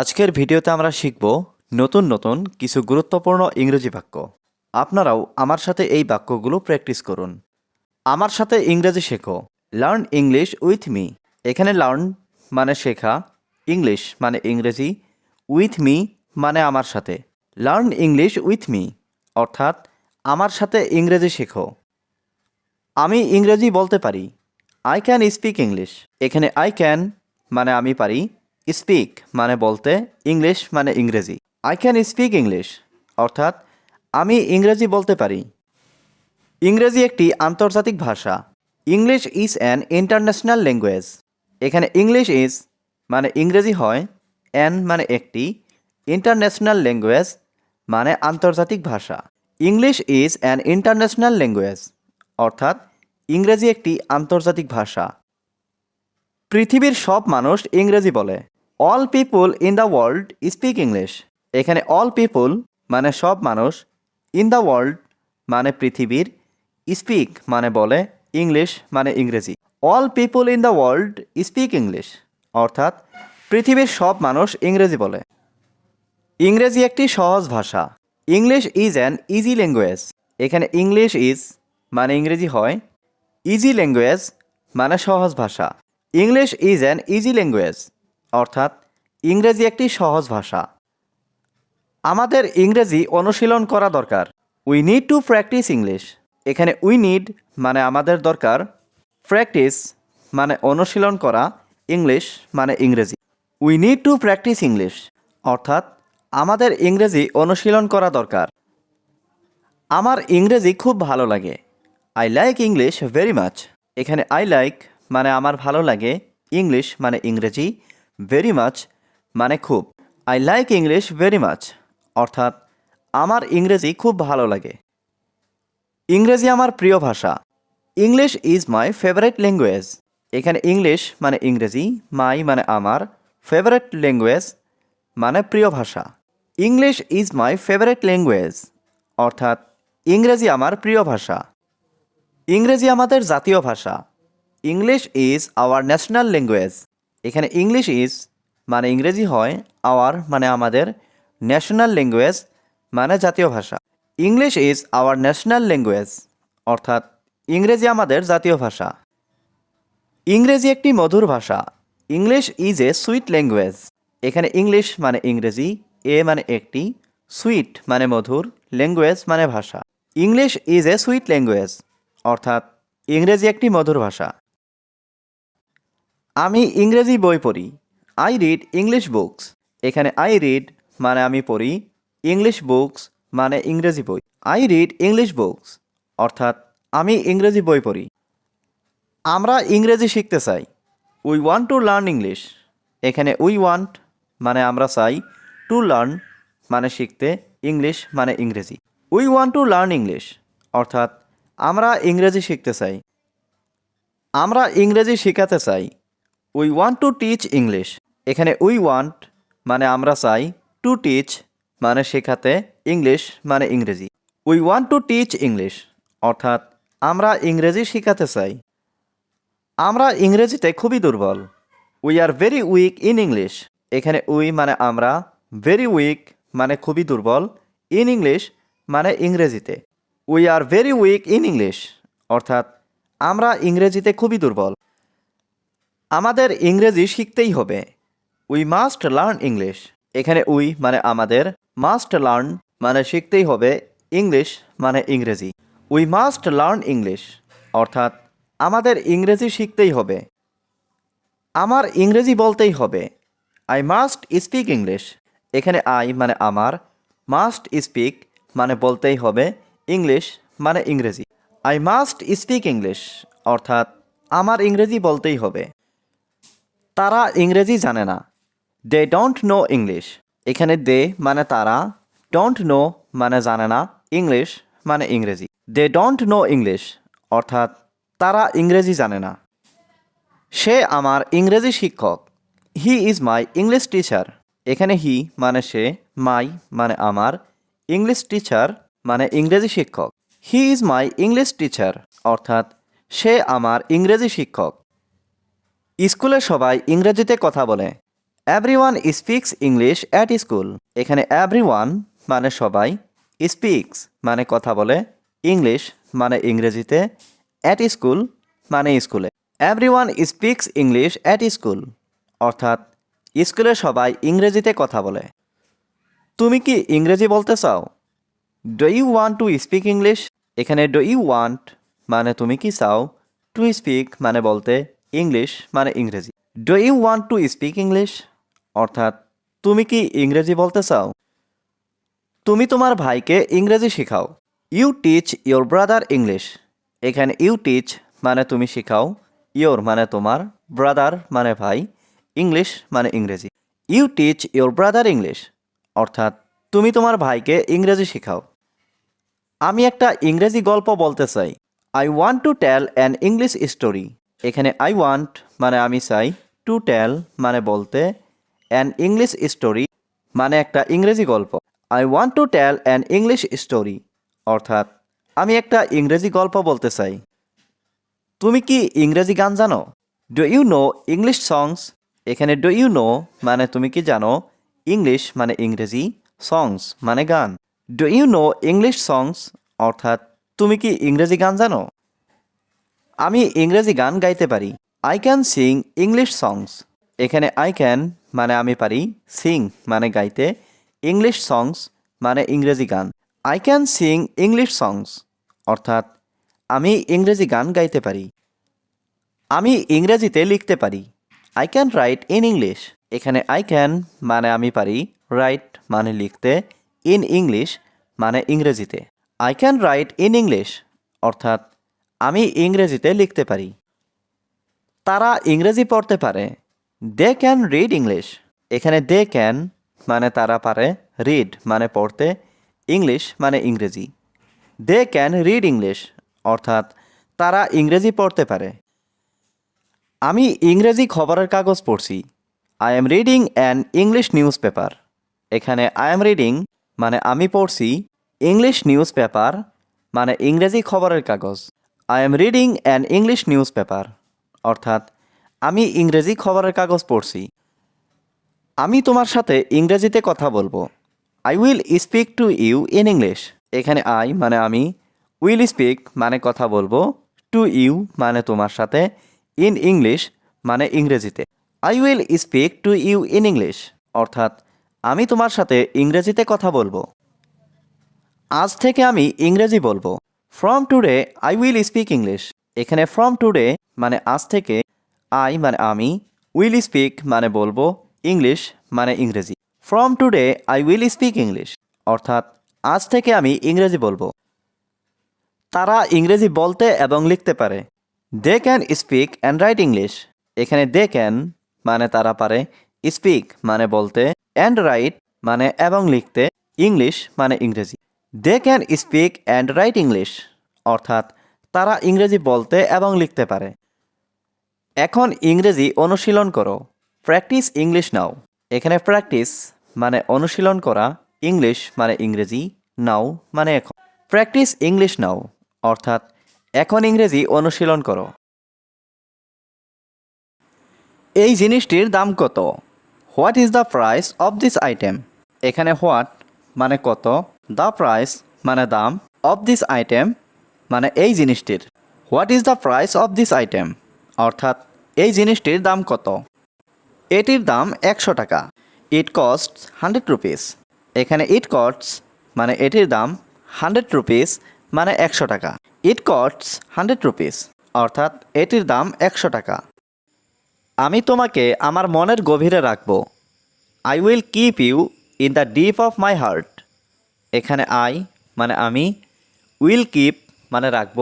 আজকের ভিডিওতে আমরা শিখব নতুন নতুন কিছু গুরুত্বপূর্ণ ইংরেজি বাক্য। আপনারাও আমার সাথে এই বাক্যগুলো প্র্যাকটিস করুন। আমার সাথে ইংরেজি শেখো। Learn English with me. এখানে লার্ন মানে শেখা, ইংলিশ মানে ইংরেজি, উইথ মি মানে আমার সাথে। লার্ন ইংলিশ উইথ মি, অর্থাৎ আমার সাথে ইংরেজি শেখো। আমি ইংরেজি বলতে পারি। I can speak English. এখানে আই ক্যান মানে আমি পারি। স্পিক মানে বলতে ইংলিশ মানে ইংরেজি। আই ক্যান স্পিক ইংলিশ অর্থাৎ আমি ইংরেজি বলতে পারি। ইংরেজি একটি আন্তর্জাতিক ভাষা। English is an international language এখানে ইংলিশ ইজ মানে ইংরেজি হয় অ্যান মানে একটি ইন্টারন্যাশনাল ল্যাঙ্গুয়েজ মানে আন্তর্জাতিক ভাষা। English is an international language অর্থাৎ ইংরেজি একটি আন্তর্জাতিক ভাষা। পৃথিবীর সব মানুষ ইংরেজি বলে। All people in the world speak English এখানে অল পিপুল মানে সব মানুষ ইন দ্য ওয়ার্ল্ড মানে পৃথিবীর স্পিক মানে বলে ইংলিশ মানে ইংরেজি। All people in the world speak English অর্থাৎ পৃথিবীর সব মানুষ ইংরেজি বলে। ইংরেজি একটি সহজ ভাষা। English is an easy language এখানে ইংলিশ ইজ মানে ইংরেজি হয়। ইজি ল্যাঙ্গুয়েজ মানে সহজ ভাষা। English is an easy language অর্থাৎ ইংরেজি একটি সহজ ভাষা। আমাদের ইংরেজি অনুশীলন করা দরকার। We need to practise English এখানে উই নিড মানে আমাদের দরকার। প্র্যাকটিস মানে অনুশীলন করা। ইংলিশ মানে ইংরেজি। We need to practise English অর্থাৎ আমাদের ইংরেজি অনুশীলন করা দরকার। আমার ইংরেজি খুব ভালো লাগে। I like English very much এখানে আই লাইক মানে আমার ভালো লাগে। ইংলিশ মানে ইংরেজি। ভেরি মাচ মানে খুব। I like English very much অর্থাৎ আমার ইংরেজি খুব ভালো লাগে। ইংরেজি আমার প্রিয় ভাষা। English is my favourite language এখানে ইংলিশ মানে ইংরেজি মাই মানে আমার ফেভারিট ল্যাঙ্গুয়েজ মানে প্রিয় ভাষা। English is my favourite language অর্থাৎ ইংরেজি আমার প্রিয় ভাষা। ইংরেজি আমাদের জাতীয় ভাষা। English is our national language এখানে ইংলিশ ইজ মানে ইংরেজি হয় আওয়ার মানে আমাদের ন্যাশনাল ল্যাঙ্গুয়েজ মানে জাতীয় ভাষা। English is our national language অর্থাৎ ইংরেজি আমাদের জাতীয় ভাষা। ইংরেজি একটি মধুর ভাষা। English is a sweet language এখানে ইংলিশ মানে ইংরেজি এ মানে একটি সুইট মানে মধুর ল্যাঙ্গুয়েজ মানে ভাষা। English is a sweet language অর্থাৎ ইংরেজি একটি মধুর ভাষা। আমি ইংরেজি বই পড়ি। আই রিড ইংলিশ বুকস এখানে আই রিড মানে আমি পড়ি ইংলিশ বুকস মানে ইংরেজি বই। আই রিড ইংলিশ বুকস অর্থাৎ আমি ইংরেজি বই পড়ি। আমরা ইংরেজি শিখতে চাই। We want to learn English এখানে উই ওয়ান্ট মানে আমরা চাই টু লার্ন মানে শিখতে ইংলিশ মানে ইংরেজি। We want to learn English অর্থাৎ আমরা ইংরেজি শিখতে চাই। আমরা ইংরেজি শেখাতে চাই। We want to teach English এখানে উই ওয়ান্ট মানে আমরা চাই টু টিচ মানে শেখাতে ইংলিশ মানে ইংরেজি। We want to teach English অর্থাৎ আমরা ইংরেজি শেখাতে চাই। আমরা ইংরেজিতে খুবই দুর্বল। We are very weak in English এখানে উই মানে আমরা ভেরি উইক মানে খুবই দুর্বল ইন ইংলিশ মানে ইংরেজিতে। We are very weak in English অর্থাৎ আমরা ইংরেজিতে খুবই দুর্বল। আমাদের ইংরেজি শিখতেই হবে। উই মাস্ট লার্ন ইংলিশ এখানে উই মানে আমাদের মাস্ট লার্ন মানে শিখতেই হবে ইংলিশ মানে ইংরেজি। উই মাস্ট লার্ন ইংলিশ অর্থাৎ আমাদের ইংরেজি শিখতেই হবে। আমার ইংরেজি বলতেই হবে। আই মাস্ট স্পিক ইংলিশ এখানে আই মানে আমার মাস্ট স্পিক মানে বলতেই হবে ইংলিশ মানে ইংরেজি। আই মাস্ট স্পিক ইংলিশ অর্থাৎ আমার ইংরেজি বলতেই হবে। তারা ইংরেজি জানে না। দে ডোন্ট নো ইংলিশ এখানে দে মানে তারা ডোন্ট নো মানে জানে না ইংলিশ মানে ইংরেজি। দে ডোন্ট নো ইংলিশ অর্থাৎ তারা ইংরেজি জানে না। সে আমার ইংরেজি শিক্ষক। He is my English teacher এখানে হি মানে সে মাই মানে আমার ইংলিশ টিচার মানে ইংরেজি শিক্ষক। He is my English teacher অর্থাৎ সে আমার ইংরেজি শিক্ষক। স্কুলে সবাই ইংরেজিতে কথা বলে। Everyone speaks English at school এখানে এভরিওয়ান মানে সবাই স্পিক্স মানে কথা বলে ইংলিশ মানে ইংরেজিতে অ্যাট স্কুল মানে স্কুলে। Everyone speaks English at school অর্থাৎ, স্কুলে সবাই ইংরেজিতে কথা বলে। তুমি কি ইংরেজি বলতে চাও? Do you want to speak English এখানে ডো ইউ ওয়ান্ট মানে তুমি কি চাও? টু স্পিক মানে বলতে ইংলিশ মানে ইংরেজি। Do you want to speak English অর্থাৎ, তুমি কি ইংরেজি বলতে চাও? তুমি তোমার ভাইকে ইংরেজি শেখাও। You teach your brother English এখানে ইউ টিচ মানে তুমি শেখাও। ইয়োর মানে তোমার ব্রাদার মানে ভাই। ইংলিশ মানে ইংরেজি। You teach your brother English অর্থাৎ, তুমি তোমার ভাইকে ইংরেজি শেখাও। আমি একটা ইংরেজি গল্প বলতে চাই। I want to tell an English story এখানে আই ওয়ান্ট মানে আমি চাই টু টেল মানে বলতে অ্যান ইংলিশ স্টোরি মানে একটা ইংরেজি গল্প। I want to tell an English story অর্থাৎ আমি একটা ইংরেজি গল্প বলতে চাই। তুমি কি ইংরেজি গান জানো? Do you know English songs এখানে ডু ইউ নো মানে তুমি কি জানো? ইংলিশ মানে ইংরেজি সংস মানে গান। Do you know English songs অর্থাৎ তুমি কি ইংরেজি গান জানো? আমি ইংরেজি গান গাইতে পারি। I can sing English songs এখানে আই ক্যান মানে আমি পারি সিং মানে গাইতে ইংলিশ সংস মানে ইংরেজি গান। I can sing English songs অর্থাৎ, আমি ইংরেজি গান গাইতে পারি। আমি ইংরেজিতে লিখতে পারি। I can write in English এখানে আই ক্যান মানে আমি পারি রাইট মানে লিখতে ইন ইংলিশ মানে ইংরেজিতে। I can write in English অর্থাৎ আমি ইংরেজিতে লিখতে পারি। তারা ইংরেজি পড়তে পারে। দে ক্যান রিড ইংলিশ এখানে দে ক্যান মানে তারা পারে রিড মানে পড়তে ইংলিশ মানে ইংরেজি। দে ক্যান রিড ইংলিশ অর্থাৎ তারা ইংরেজি পড়তে পারে। আমি ইংরেজি খবরের কাগজ পড়ছি। I am reading an English newspaper এখানে আই এম রিডিং মানে আমি পড়ছি ইংলিশ নিউজ পেপার মানে ইংরেজি খবরের কাগজ। I am reading an English newspaper অর্থাৎ, আমি ইংরেজি খবরের কাগজ পড়ছি। আমি তোমার সাথে ইংরেজিতে কথা বলব। I will speak to you in English এখানে আই মানে আমি। উইল স্পিক মানে কথা বলব। টু ইউ মানে তোমার সাথে। ইন ইংলিশ মানে ইংরেজিতে। I will speak to you in English অর্থাৎ, আমি তোমার সাথে ইংরেজিতে কথা বলব। আজ থেকে আমি ইংরেজি বলব। From today I will speak English এখানে ফ্রম টুডে মানে আজ থেকে আই মানে আমি উইল স্পিক মানে বলব ইংলিশ মানে ইংরেজি। From today I will speak English অর্থাৎ, আজ থেকে আমি ইংরেজি বলব। তারা ইংরেজি বলতে এবং লিখতে পারে। They can speak and write English এখানে দে ক্যান মানে তারা পারে স্পিক মানে বলতে অ্যান্ড রাইট মানে এবং লিখতে ইংলিশ মানে ইংরেজি। They can speak and write English অর্থাৎ তারা ইংরেজি বলতে এবং লিখতে পারে। এখন ইংরেজি অনুশীলন করো। প্র্যাকটিস ইংলিশ নাও এখানে প্র্যাকটিস মানে অনুশীলন করা ইংলিশ মানে ইংরেজি নাও মানে এখন। প্র্যাকটিস ইংলিশ নাও অর্থাৎ এখন ইংরেজি অনুশীলন করো। এই জিনিসটির দাম কত? What is the price of this item এখানে হোয়াট মানে কত? দ্য প্রাইস মানে দাম অফ দিস আইটেম মানে এই জিনিসটির। What is the price of this item অর্থাৎ, এই জিনিসটির দাম কত? এটির দাম একশো টাকা। ইট কস্ট হান্ড্রেড রুপিস এখানে ইট কস্টস মানে এটির দাম হান্ড্রেড রুপিস মানে একশো টাকা। ইট কস্টস হান্ড্রেড রুপিস অর্থাৎ, এটির দাম একশো টাকা। আমি তোমাকে আমার মনের গভীরে রাখব। I will keep you in the deep of my heart এখানে আই মানে আমি উইল কিপ মানে রাখব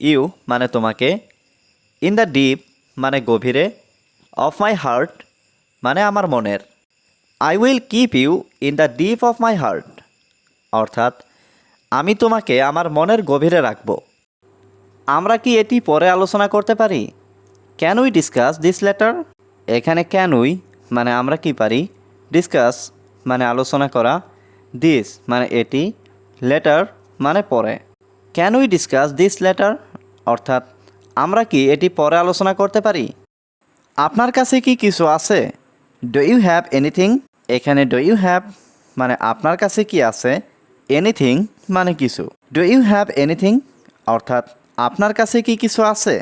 ইউ মানে তোমাকে ইন দ্য ডিপ মানে গভীরে অফ মাই হার্ট মানে আমার মনের I will keep you in the deep of my heart অর্থাৎ আমি তোমাকে আমার মনের গভীরে রাখব। আমরা কি এটি পরে আলোচনা করতে পারি? Can we discuss this later এখানে ক্যান উই মানে আমরা কি পারি? ডিসকাস মানে আলোচনা করা। দিস মানে এটি লেটার মানে পরে। Can we discuss this later অর্থাৎ, আমরা কি এটি পরে আলোচনা করতে পারি? আপনার কাছে কি কিছু আছে? ডু ইউ হ্যাভ এনিথিং এখানে ডু ইউ হ্যাভ মানে আপনার কাছে কি আছে? এনিথিং মানে কিছু। ডু ইউ হ্যাভ এনিথিং অর্থাৎ, আপনার কাছে কি কিছু আছে?